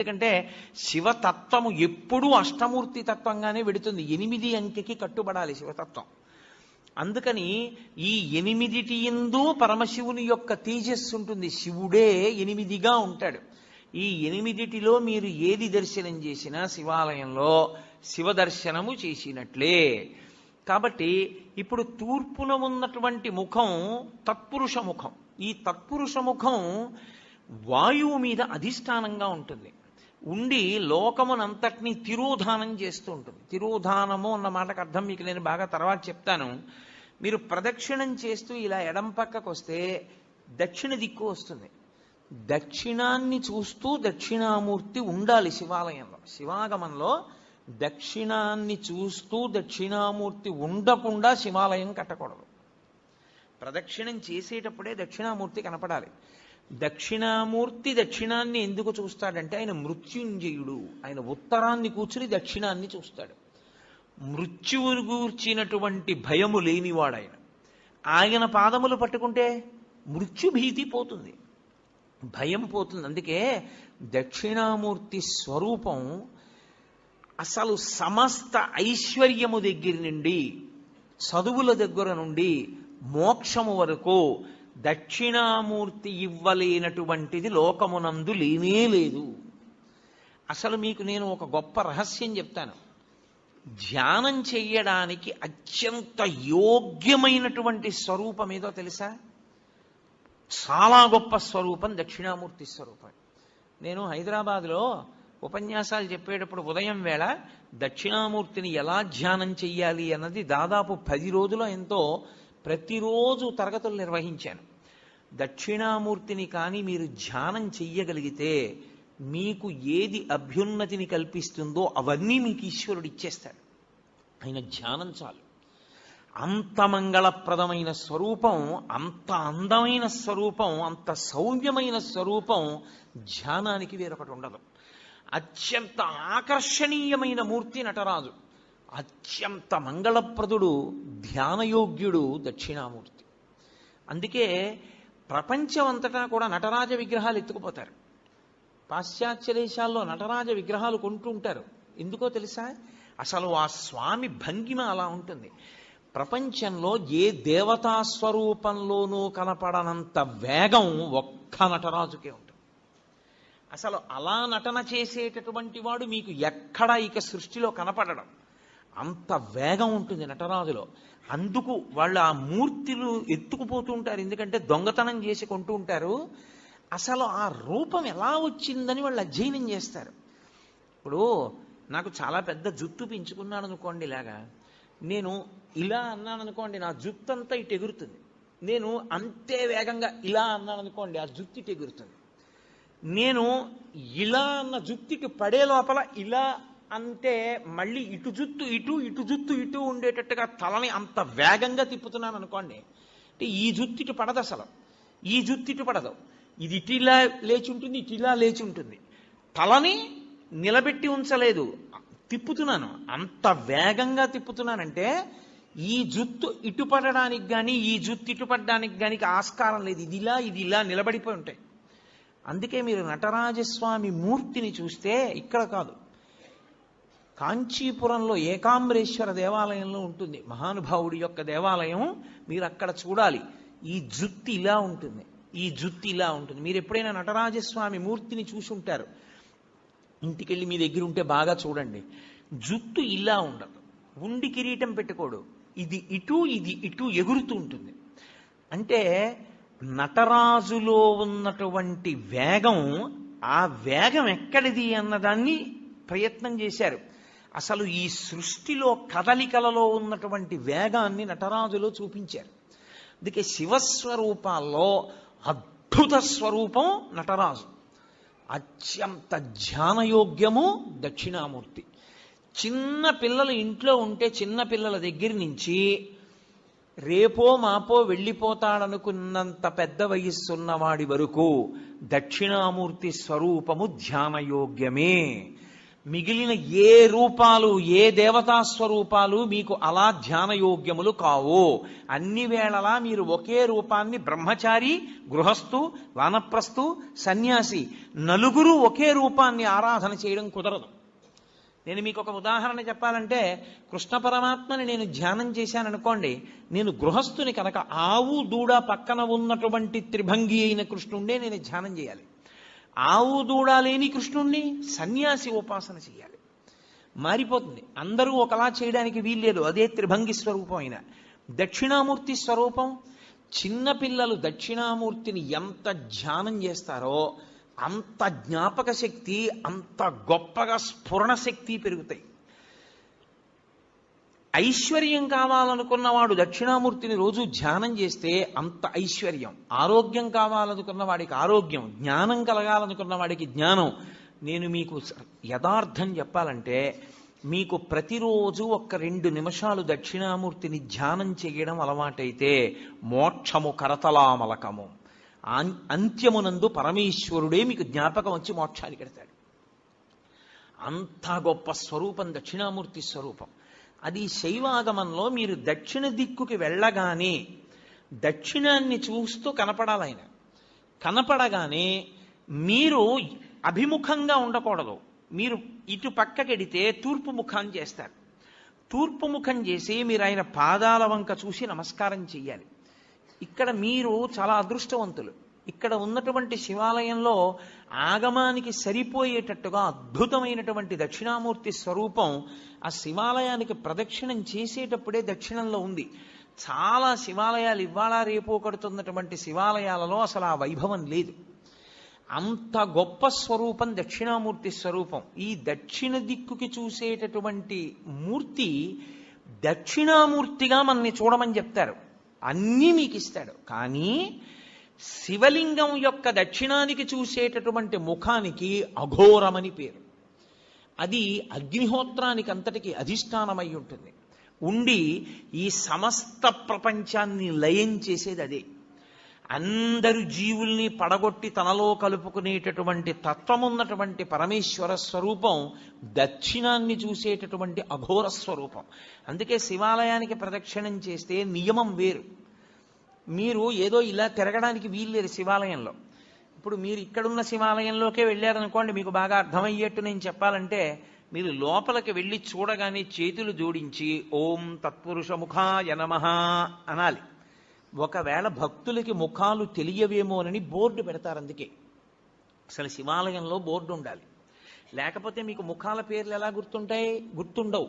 ఎందుకంటే శివతత్వము ఎప్పుడూ అష్టమూర్తి తత్వంగానే వెడుతుంది. ఎనిమిది అంకెకి కట్టుబడాలి శివతత్వం. అందుకని ఈ ఎనిమిదిటి ఎందు పరమశివుని యొక్క తేజస్సు ఉంటుంది. శివుడే ఎనిమిదిగా ఉంటాడు. ఈ ఎనిమిదిటిలో మీరు ఏది దర్శనం చేసినా శివాలయంలో శివ దర్శనము చేసినట్లే. కాబట్టి ఇప్పుడు తూర్పున ఉన్నటువంటి ముఖం తత్పురుష ముఖం. ఈ తత్పురుష ముఖం వాయువు మీద అధిష్టానంగా ఉంటుంది. ఉండి లోకమునంతటినీ తిరోధానం చేస్తూ ఉంటుంది. తిరోధానము అన్న మాటకు అర్థం మీకు నేను బాగా తర్వాత చెప్తాను. మీరు ప్రదక్షిణం చేస్తూ ఇలా ఎడం పక్కకు వస్తే దక్షిణ దిక్కు వస్తుంది. దక్షిణాన్ని చూస్తూ దక్షిణామూర్తి ఉండాలి శివాలయంలో. శివాగమంలో దక్షిణాన్ని చూస్తూ దక్షిణామూర్తి ఉండకుండా శివాలయం కట్టకూడదు. ప్రదక్షిణం చేసేటప్పుడే దక్షిణామూర్తి కనపడాలి. దక్షిణామూర్తి దక్షిణాన్ని ఎందుకు చూస్తాడంటే ఆయన మృత్యుంజయుడు. ఆయన ఉత్తరాన్ని కూర్చుని దక్షిణాన్ని చూస్తాడు. మృత్యువును గూర్చినటువంటి భయము లేనివాడు ఆయన ఆయన పాదములు పట్టుకుంటే మృత్యుభీతి పోతుంది. భయం పోతుంది. అందుకే దక్షిణామూర్తి స్వరూపం అసలు సమస్త ఐశ్వర్యము దగ్గర నుండి చదువుల దగ్గర నుండి మోక్షము వరకు దక్షిణామూర్తి ఇవ్వలేనటువంటిది లోకమునందు లేనే లేదు. అసలు మీకు నేను ఒక గొప్ప రహస్యం చెప్తాను. ధ్యానం చెయ్యడానికి అత్యంత యోగ్యమైనటువంటి స్వరూపం ఏదో తెలుసా? చాలా గొప్ప స్వరూపం దక్షిణామూర్తి స్వరూపం. నేను హైదరాబాద్లో ఉపన్యాసాలు చెప్పేటప్పుడు ఉదయం వేళ దక్షిణామూర్తిని ఎలా ధ్యానం చెయ్యాలి అన్నది దాదాపు పది రోజులు ఎంతో ప్రతిరోజు తరగతులు నిర్వహించాను. దక్షిణామూర్తిని కానీ మీరు ధ్యానం చెయ్యగలిగితే మీకు ఏది అభ్యున్నతిని కల్పిస్తుందో అవన్నీ మీకు ఈశ్వరుడు ఇచ్చేస్తాడు. ఆయన ధ్యానం చాలు. అంత మంగళప్రదమైన స్వరూపం అంత అందమైన స్వరూపం అంత సౌమ్యమైన స్వరూపం ధ్యానానికి వేరొకటి ఉండదు. అత్యంత ఆకర్షణీయమైన మూర్తి నటరాజు అత్యంత మంగళప్రదుడు ధ్యానయోగ్యుడు దక్షిణామూర్తి. అందుకే ప్రపంచం అంతటా కూడా నటరాజ విగ్రహాలు ఎత్తుకుపోతారు. పాశ్చాత్య దేశాల్లో నటరాజ విగ్రహాలు కొంటూ ఉంటారు. ఎందుకో తెలుసా? అసలు ఆ స్వామి భంగిమ అలా ఉంటుంది. ప్రపంచంలో ఏ దేవతా స్వరూపంలోనూ కనపడనంత వేగం ఒక్క నటరాజుకే ఉంటుంది. అసలు అలా నటన చేసేటటువంటి వాడు మీకు ఎక్కడ ఇక సృష్టిలో కనపడడం. అంత వేగం ఉంటుంది నటరాజులో. అందుకు వాళ్ళు ఆ మూర్తులు ఎత్తుకుపోతూ ఉంటారు. ఎందుకంటే దొంగతనం చేసి కొంటూ ఉంటారు. అసలు ఆ రూపం ఎలా వచ్చిందని వాళ్ళు అధ్యయనం చేస్తారు. ఇప్పుడు నాకు చాలా పెద్ద జుత్తు పెంచుకున్నాను అనుకోండి ఇలాగా. నేను ఇలా అన్నాను అనుకోండి నా జుత్తు అంతా ఇటు ఎగురుతుంది. నేను అంతే వేగంగా ఇలా అన్నాను అనుకోండి ఆ జుత్తు ఇటు ఎగురుతుంది. నేను ఇలా అన్న జుక్తికి పడే లోపల ఇలా అంటే మళ్ళీ ఇటు జుత్తు ఇటు ఇటు జుత్తు ఇటు ఉండేటట్టుగా తలని అంత వేగంగా తిప్పుతున్నాను అనుకోండి అంటే ఈ జుత్తు ఇటు పడదు అసలు. ఈ జుత్తు ఇటు పడదు. ఇది ఇటు లేచి ఉంటుంది ఇటు లేచి ఉంటుంది. తలని నిలబెట్టి ఉంచలేదు. తిప్పుతున్నాను. అంత వేగంగా తిప్పుతున్నానంటే ఈ జుత్తు ఇటుపడడానికి కానీ ఈ జుత్తు ఇటు పడడానికి కానీ ఆస్కారం లేదు. ఇది ఇలా ఇది ఇలా నిలబడిపోయి ఉంటాయి. అందుకే మీరు నటరాజస్వామి మూర్తిని చూస్తే ఇక్కడ కాదు. కాంచీపురంలో ఏకాంబరేశ్వర దేవాలయంలో ఉంటుంది. మహానుభావుడి యొక్క దేవాలయం మీరు అక్కడ చూడాలి. ఈ జుత్తి ఇలా ఉంటుంది. ఈ జుత్తి ఇలా ఉంటుంది. మీరు ఎప్పుడైనా నటరాజస్వామి మూర్తిని చూసి ఉంటారు. ఇంటికెళ్ళి మీ దగ్గర ఉంటే బాగా చూడండి. జుత్తు ఇలా ఉండదు. ఉండి కిరీటం పెట్టుకోడు. ఇది ఇటు ఇది ఇటు ఎగురుతూ ఉంటుంది. అంటే నటరాజులో ఉన్నటువంటి వేగం ఆ వేగం ఎక్కడిది అన్నదాన్ని ప్రయత్నం చేశారు. అసలు ఈ సృష్టిలో కదలికలలో ఉన్నటువంటి వేగాన్ని నటరాజులో చూపించారు. అందుకే శివస్వరూపాల్లో అద్భుత స్వరూపం నటరాజు. అత్యంత ధ్యానయోగ్యము దక్షిణామూర్తి. చిన్న పిల్లలు ఇంట్లో ఉంటే చిన్న పిల్లల దగ్గర నుంచి రేపో మాపో వెళ్ళిపోతాడనుకున్నంత పెద్ద వయస్సున్న వాడి వరకు దక్షిణామూర్తి స్వరూపము ధ్యానయోగ్యమే. మిగిలిన ఏ రూపాలు ఏ దేవతా స్వరూపాలు మీకు అలా ధ్యాన యోగ్యములు కావు. అన్ని వేళలా మీరు ఒకే రూపాన్ని బ్రహ్మచారి గృహస్థు వానప్రస్థు సన్యాసి నలుగురు ఒకే రూపాన్ని ఆరాధన చేయడం కుదరదు. నేను మీకు ఒక ఉదాహరణ చెప్పాలంటే కృష్ణ పరమాత్మని నేను ధ్యానం చేశాను అనుకోండి నేను గృహస్థుని కనుక ఆవు దూడ పక్కన ఉన్నటువంటి త్రిభంగి అయిన కృష్ణుండే నేను ధ్యానం చేయాలి. ఆవు దూడ లేని కృష్ణుణ్ణి సన్యాసి ఉపాసన చేయాలి మారిపోతుంది. అందరూ ఒకలా చేయడానికి వీల్లేదు. అదే త్రిభంగి స్వరూపం అయిన. దక్షిణామూర్తి స్వరూపం చిన్నపిల్లలు దక్షిణామూర్తిని ఎంత ధ్యానం చేస్తారో అంత జ్ఞాపక శక్తి అంత గొప్పగా స్ఫురణ శక్తి పెరుగుతాయి. ఐశ్వర్యం కావాలనుకున్నవాడు దక్షిణామూర్తిని రోజు ధ్యానం చేస్తే అంత ఐశ్వర్యం. ఆరోగ్యం కావాలనుకున్న వాడికి ఆరోగ్యం జ్ఞానం కలగాలనుకున్న వాడికి జ్ఞానం. నేను మీకు యథార్థం చెప్పాలంటే మీకు ప్రతిరోజు ఒక్క రెండు నిమిషాలు దక్షిణామూర్తిని ధ్యానం చేయడం అలవాటైతే మోక్షము కరతలామలకము. అంత్యమునందు పరమేశ్వరుడే మీకు జ్ఞాపకం వచ్చి మోక్షాన్ని కడతాడు అంత గొప్ప స్వరూపం దక్షిణామూర్తి స్వరూపం. అది శైవాగమంలో మీరు దక్షిణ దిక్కుకి వెళ్ళగానే దక్షిణాన్ని చూస్తూ కనపడాలి ఆయన కనపడగానే మీరు అభిముఖంగా ఉండకూడదు. మీరు ఇటు పక్కకెడితే తూర్పు ముఖం చేస్తారు. తూర్పు ముఖం చేసి మీరు ఆయన పాదాల వంక చూసి నమస్కారం చెయ్యాలి. ఇక్కడ మీరు చాలా అదృష్టవంతులు. ఇక్కడ ఉన్నటువంటి శివాలయంలో ఆగమానికి సరిపోయేటట్టుగా అద్భుతమైనటువంటి దక్షిణామూర్తి స్వరూపం ఆ శివాలయానికి ప్రదక్షిణం చేసేటప్పుడే దక్షిణంలో ఉంది. చాలా శివాలయాలు ఇవాళ రేపు కడుతున్నటువంటి శివాలయాలలో అసలు ఆ వైభవం లేదు. అంత గొప్ప స్వరూపం దక్షిణామూర్తి స్వరూపం. ఈ దక్షిణ దిక్కుకి చూసేటటువంటి మూర్తి దక్షిణామూర్తిగా మనల్ని చూడమని చెప్తారు. అన్నీ మీకు ఇస్తాడు కానీ శివలింగం యొక్క దక్షిణానికి చూసేటటువంటి ముఖానికి అఘోరమని పేరు. అది అగ్నిహోత్రానికి అంతటికి అధిష్టానమై ఉంటుంది. ఉండి ఈ సమస్త ప్రపంచాన్ని లయం చేసేది అదే. అందరు జీవుల్ని పడగొట్టి తనలో కలుపుకునేటటువంటి తత్వమున్నటువంటి పరమేశ్వర స్వరూపం దక్షిణాన్ని చూసేటటువంటి అఘోర స్వరూపం. అందుకే శివాలయానికి ప్రదక్షిణం చేస్తే నియమం వేరు. మీరు ఏదో ఇలా తిరగడానికి వీల్లేదు శివాలయంలో. ఇప్పుడు మీరు ఇక్కడున్న శివాలయంలోకే వెళ్ళారనుకోండి మీకు బాగా అర్థమయ్యేట్టు నేను చెప్పాలంటే మీరు లోపలికి వెళ్ళి చూడగానే చేతులు జోడించి ఓం తత్పురుష ముఖాయ నమః అనాలి. ఒకవేళ భక్తులకి ముఖాలు తెలియవేమోనని బోర్డు పెడతారు అందుకే. అసలు శివాలయంలో బోర్డు ఉండాలి. లేకపోతే మీకు ముఖాల పేర్లు ఎలా గుర్తుంటాయి? గుర్తుండవు.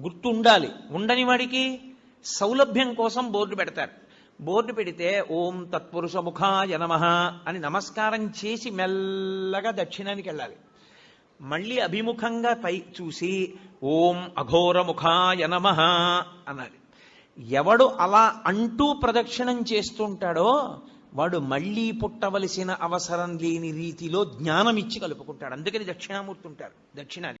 గుర్తుండాలి. ఉండని వాడికి సౌలభ్యం కోసం బోర్డు పెడతారు. బోర్డు పెడితే ఓం తత్పురుష ముఖాయ అని నమస్కారం చేసి మెల్లగా దక్షిణానికి వెళ్ళాలి. మళ్ళీ అభిముఖంగా పై చూసి ఓం అఘోర ముఖాయ అనాలి. ఎవడు అలా అంటూ ప్రదక్షిణం చేస్తుంటాడో వాడు మళ్ళీ పుట్టవలసిన అవసరం లేని రీతిలో జ్ఞానం ఇచ్చి కలుపుకుంటాడు. అందుకని దక్షిణామూర్తి ఉంటారు. దక్షిణాది